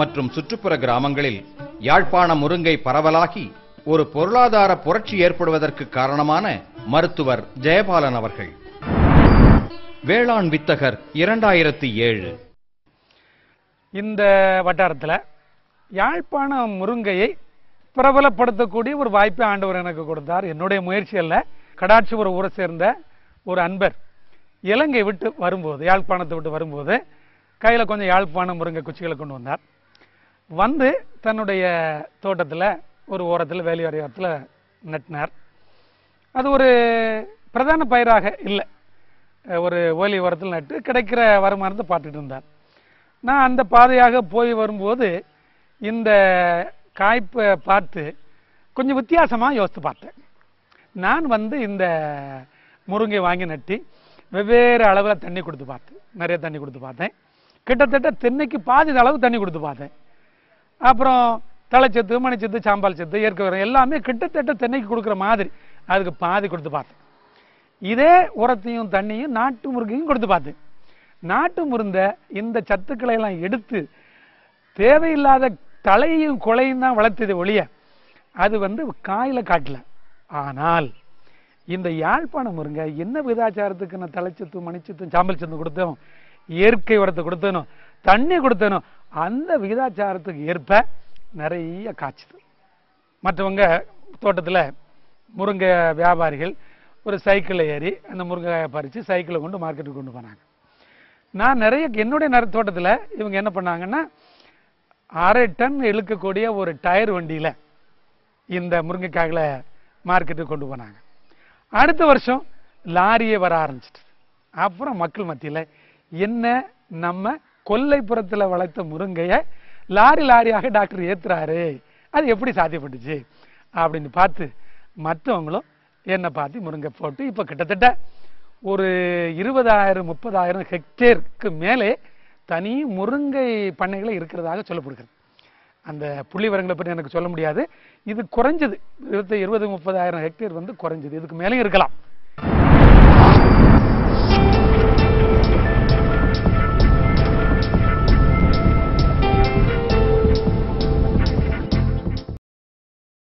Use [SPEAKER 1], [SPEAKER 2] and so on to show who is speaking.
[SPEAKER 1] மற்றும் சுற்றுப்புற கிராமங்களில் யாழ்ப்பாண முருங்கை பரவலாகி ஒரு பொருளாதார புரட்சி ஏற்படுவதற்கு காரணமான மருத்துவர் ஜெயபாலன் அவர்கள். வேளாண் வித்தகர் இரண்டாயிரத்தி ஏழு.
[SPEAKER 2] இந்த வட்டாரத்தில் யாழ்ப்பாண முருங்கையை பிரபலப்படுத்தக்கூடிய ஒரு வாய்ப்பை ஆண்டவர் எனக்கு கொடுத்தார். என்னுடைய முயற்சி அல்ல கடாட்சிபுரம் ஊரை சேர்ந்த ஒரு அன்பர். இலங்கை விட்டு வரும்போது யாழ்ப்பாணத்தை விட்டு வரும்போது கையில் கொஞ்சம் யாழ்ப்பாண முருங்கை குச்சிகளை கொண்டு வந்தார். வந்து தன்னுடைய தோட்டத்தில் ஒரு ஓரத்தில் வேலி வரையோரத்தில் நட்டினார். அது ஒரு பிரதான பயிராக இல்லை. ஒரு ஓலி ஓரத்தில் நட்டு கிடைக்கிற வருமானத்தை பார்த்துட்டு இருந்தார். நான் அந்த பாதையாக போய் வரும்போது இந்த காய்ப்பை பார்த்து கொஞ்சம் வித்தியாசமாக யோசித்து பார்த்தேன். நான் வந்து இந்த முருங்கை வாங்கி நட்டி வெவ்வேறு அளவில் தண்ணி கொடுத்து பார்த்தேன். நிறைய தண்ணி கொடுத்து பார்த்தேன். கிட்டத்தட்ட தென்னைக்கு பாதி அளவு தண்ணி கொடுத்து பார்த்தேன். அப்புறம் தலைச்சத்து மணிச்சத்து சாம்பால் சத்து இயற்கை உரம் எல்லாமே கிட்டத்தட்ட தென்னைக்கு கொடுக்குற மாதிரி அதுக்கு பாதி கொடுத்து பார்த்தேன். இதே உரத்தையும் தண்ணியும் நாட்டு முருங்கையும் கொடுத்து பார்த்தேன். நாட்டு முருந்த இந்த சத்துக்களை எல்லாம் எடுத்து தேவையில்லாத தலையும் கொலையும் தான் வளர்த்தது ஒழிய அது வந்து காயில காட்டல. ஆனால் இந்த யாழ்ப்பாணம் முருங்கை என்ன விதாச்சாரத்துக்கு நான் தலைச்சத்து மணிச்சத்து சாம்பல் சத்து கொடுத்தோம். இயற்கை உரத்தை கொடுத்தனும் தண்ணி கொடுத்தனும் அந்த விகிதாச்சாரத்துக்கு ஏற்ப நிறைய காய்ச்சுது. மற்றவங்க தோட்டத்தில் முருங்கை வியாபாரிகள் ஒரு சைக்கிளில் ஏறி அந்த முருங்கைக்காயை பறித்து சைக்கிளை கொண்டு மார்க்கெட்டுக்கு கொண்டு போனாங்க. நான் நிறைய என்னுடைய நிற தோட்டத்தில் இவங்க என்ன பண்ணாங்கன்னா அரை டன் இழுக்கக்கூடிய ஒரு டயர் வண்டியில் இந்த முருங்கைக்காய்களை மார்க்கெட்டுக்கு கொண்டு போனாங்க. அடுத்த வருஷம் லாரியே வர ஆரம்பிச்சிட்டு அப்புறம் மக்கள் மத்தியில் என்ன நம்ம கொல்லைப்புறத்தில் வளர்த்த முருங்கையை லாரி லாரியாக டாக்டர் ஏத்துறாரு. அது எப்படி சாத்தியப்பட்டுச்சு? அப்படின்னு பார்த்து மற்றவங்களும் என்னை பார்த்து முருங்கை போட்டு இப்போ கிட்டத்தட்ட ஒரு இருபதாயிரம் முப்பதாயிரம் ஹெக்டேருக்கு மேலே தனி முருங்கை பண்ணைகளை இருக்கிறதாக சொல்லப்படுகிறது. அந்த புள்ளி விவரங்களை பற்றி எனக்கு சொல்ல முடியாது. இது குறைஞ்சது. இருபத்தி இருபது முப்பதாயிரம் ஹெக்டேர் வந்து குறைஞ்சது. இதுக்கு மேலேயும் இருக்கலாம்.